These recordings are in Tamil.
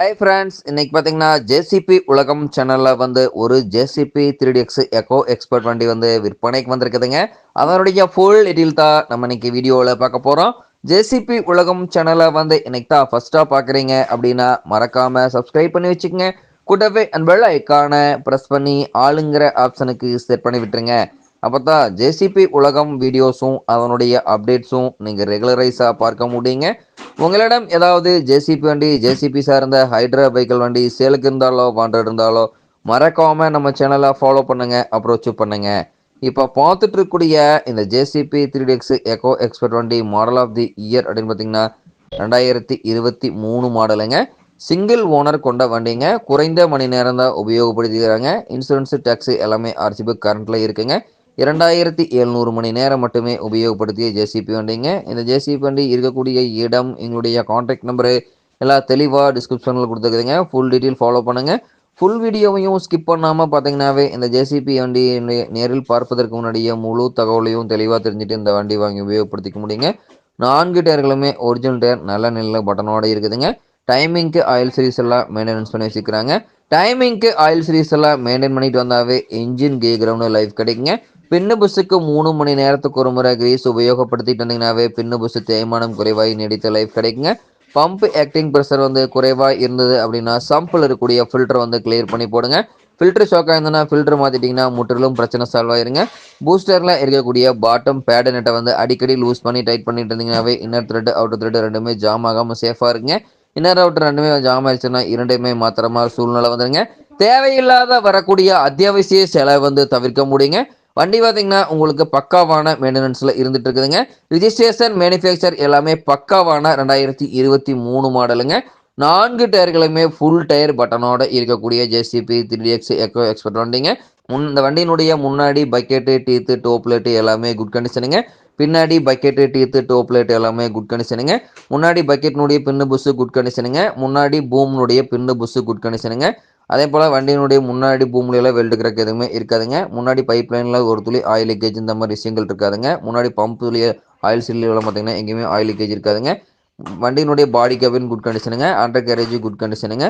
ஹாய் ஃப்ரெண்ட்ஸ் இன்னைக்கு பார்த்தீங்கன்னா ஜேசிபி உலகம் சேனலில் வந்து ஒரு JCB three X eco expert வண்டி வந்து விற்பனைக்கு வந்திருக்குதுங்க. அதனுடைய ஃபுல் டீட்டெயில் தான் நம்ம இன்னைக்கு வீடியோவில் பார்க்க போகிறோம் ஜேசிபி உலகம் சேனலை வந்து இன்னைக்கு தான் ஃபஸ்ட்டாக பார்க்குறீங்க அப்படின்னா மறக்காமல் சப்ஸ்கிரைப் பண்ணி வச்சுக்கோங்க. கூட்டவே அந்த பெல் ஐக்கானை ப்ரெஸ் பண்ணி ஆளுங்கிற ஆப்ஷனுக்கு செட் பண்ணி விட்டுருங்க. அப்போ தான் ஜேசிபி உலகம் வீடியோஸும் அதனுடைய அப்டேட்ஸும் நீங்கள் ரெகுலரைஸாக பார்க்க முடியுங்க. உங்களிடம் ஏதாவது ஜேசிபி வண்டி ஜேசிபி சார்ந்த ஹைட்ரா பைக்கல் வண்டி சேலுக்கு இருந்தாலோ வாண்டட் இருந்தாலோ மறக்காம நம்ம சேனலை ஃபாலோ பண்ணுங்க அப்ரோச் பண்ணுங்க. இப்போ பார்த்துட்டு இருக்கக்கூடிய இந்த JCB three DX eco expert வண்டி மாடல் ஆஃப் தி இயர் அப்படின்னு பார்த்தீங்கன்னா ரெண்டாயிரத்தி இருபத்தி மூணு மாடலுங்க சிங்கிள் ஓனர் கொண்ட வண்டிங்க. குறைந்த மணி நேரம் தான் உபயோகப்படுத்திக்கிறாங்க. இன்சூரன்ஸ் டேக்ஸ் எல்லாமே ஆர்சிபி கரண்ட்டில் இருக்குங்க. இரண்டாயிரத்தி எழுநூறு மணி நேரம் மட்டுமே உபயோகப்படுத்திய ஜேசிபி வண்டிங்க. இந்த ஜேசிபி வண்டி இருக்கக்கூடிய இடம் எங்களுடைய காண்டாக்ட் நம்பரு எல்லாம் தெளிவாக டிஸ்கிரிப்ஷனில் கொடுத்துருக்குதுங்க. ஃபுல் டீட்டெயில் ஃபாலோ பண்ணுங்கள் ஃபுல் வீடியோவையும் ஸ்கிப் பண்ணாமல் பார்த்தீங்கன்னாவே இந்த ஜேசிபி வண்டி நேரில் பார்ப்பதற்கு முன்னாடியே முழு தகவலையும் தெளிவாக தெரிஞ்சுட்டு இந்த வண்டி வாங்கி உபயோகப்படுத்திக்க முடியுங்க. நான்கு டயர்களுமே ஒரிஜினல் டயர் நல்ல நல்ல பட்டனோட இருக்குதுங்க. டைமிங்க்கு ஆயில் சீரிஸ் எல்லாம் மெயின்டெனன்ஸ் பண்ணி வச்சுக்கிறாங்க டைமிங்க்கு ஆயில் சீரிஸ் எல்லாம் மெயின்டைன் பண்ணிட்டு வந்தாவே இன்ஜின் கே கிரவுண்டு லைஃப் கிடைக்குங்க. பின்னு புஸ்ஸுக்கு மூணு மணி நேரத்துக்கு ஒரு முறை கிரீஸ் உபயோகப்படுத்திட்டு இருந்தீங்கன்னாவே பின்னு புஸ்ஸு தேய்மானம் குறைவாய் நீடித்த லைஃப் கிடைக்குங்க. பம்ப் ஆக்டிங் ப்ரெஷர் வந்து குறைவாக இருந்தது அப்படின்னா சம்பில் இருக்கக்கூடிய ஃபில்டர் வந்து கிளியர் பண்ணி போடுங்க. ஃபில்டர் ஷாக்காக இருந்ததுன்னா ஃபில்டர் மாற்றிட்டிங்கன்னா முற்றிலும் பிரச்சனை சால்வ் ஆயிருங்க. பூஸ்டரில் இருக்கக்கூடிய பாட்டம் பேடு நெட்டை வந்து அடிக்கடி லூஸ் பண்ணி டைட் பண்ணிட்டு இருந்தீங்கன்னாவே இன்னர் த்ரெட் அவுட்டர் த்ரெட் ரெண்டுமே ஜாம் ஆகாமல் சேஃபாக இருங்க. இன்னர் அவுட்டர் ரெண்டுமே ஜாம் ஆயிடுச்சுன்னா இரண்டுமே மாத்திரமாக சூழ்நிலை வந்துடுங்க தேவையில்லாத வரக்கூடிய அத்தியாவசிய செலவு வந்து தவிர்க்க முடியுங்க. வண்டி பார்த்தீங்கன்னா உங்களுக்கு பக்காவான மெயின்டெனன்ஸில் இருந்துட்டு இருக்குதுங்க ரிஜிஸ்ட்ரேஷன் மேனுஃபேக்சர் எல்லாமே பக்காவான ரெண்டாயிரத்தி இருபத்தி மூணு மாடலுங்க நான்கு டயர்களுமே ஃபுல் டயர் பட்டனோட இருக்கக்கூடிய JCB three X eco expert வண்டிங்க. முன் இந்த வண்டியினுடைய முன்னாடி பக்கெட்டு டீத்து டோப்லெட்டு எல்லாமே குட் கண்டிஷனுங்க பின்னாடி பக்கெட்டு டீத்து டோப்லெட் எல்லாமே குட் கண்டிஷனுங்க முன்னாடி பக்கெட்னுடைய பின்னு புஸ்ஸு குட் கண்டிஷனுங்க முன்னாடி பூம்னுடைய பின்னு புஸ்ஸு குட் கண்டிஷனுங்க அதே போல் வண்டியினுடைய முன்னாடி பூமிலையெல்லாம் வெல்டு கிரக் எதுவுமே இருக்காதுங்க. முன்னாடி பைப் லைனில் ஒரு துளி ஆயில் லீக்கேஜ் இந்த மாதிரி விஷயங்கள் இருக்காதுங்க. முன்னாடி பம்புலேயே ஆயில் சில்லில் பார்த்தீங்கன்னா எங்கேயுமே ஆயில் லீக்கேஜ் இருக்காதுங்க. வண்டியினுடைய பாடி கேபின் குட் கண்டிஷனுங்க அண்டர் கேரேஜ் குட் கண்டிஷனுங்க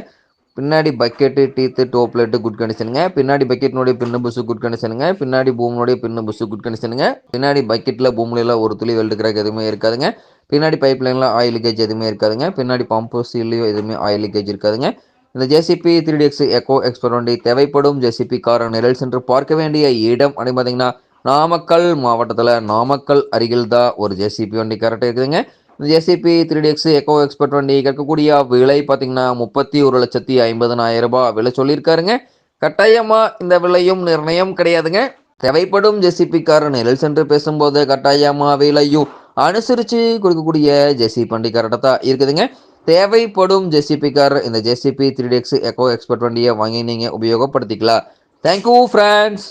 பின்னாடி பக்கெட்டு டீத்து டோப்லெட்டு குட் கண்டிஷனுங்க பின்னாடி பக்கெட்னுடைய பின்னு புஸ்ஸு குட் கண்டிஷனுங்க பின்னாடி பூமினுடைய பின்னு புஸ்ஸு குட் கண்டிஷனுங்க பின்னாடி பக்கெட்டில் பூமியில் ஒரு துளி வெல்டு கிராக் எதுவுமே இருக்காதுங்க. பின்னாடி பைப் லைனில் ஆயில் லீக்கேஜ் எதுவுமே இருக்காதுங்க. பின்னாடி பம்பு சீல்லையும் எதுவுமே ஆயில் லீக்கேஜ் இருக்காதுங்க. இந்த JCB three X eco expert வண்டி தேவைப்படும் ஜேசிபி கார் நிரல் சென்று பார்க்க வேண்டிய இடம் அப்படின்னு பார்த்தீங்கன்னா நாமக்கல் மாவட்டத்தில் நாமக்கல் அருகில் தான் ஒரு ஜேசிபி வண்டி கரெக்டாக இருக்குதுங்க. இந்த JCB three X eco expert வண்டி கேட்கக்கூடிய விலை பார்த்தீங்கன்னா முப்பத்தி ஒரு லட்சத்தி ஐம்பதனாயிரம் ரூபாய் விலை சொல்லியிருக்காருங்க. கட்டாயமாக இந்த விலையும் நிர்ணயம் கிடையாதுங்க. தேவைப்படும் ஜெசிபி கார் நிழல் சென்று பேசும்போது கட்டாயமாக விலையும் அனுசரித்து கொடுக்கக்கூடிய ஜெசிபி வண்டி கரெக்டாக தான் இருக்குதுங்க. தேவைப்படும் ஜெசிபி கார் இந்த JCB three DX eco expert வண்டியை வாங்கி நீங்கள் உபயோகப்படுத்திக்கலாம். Thank you friends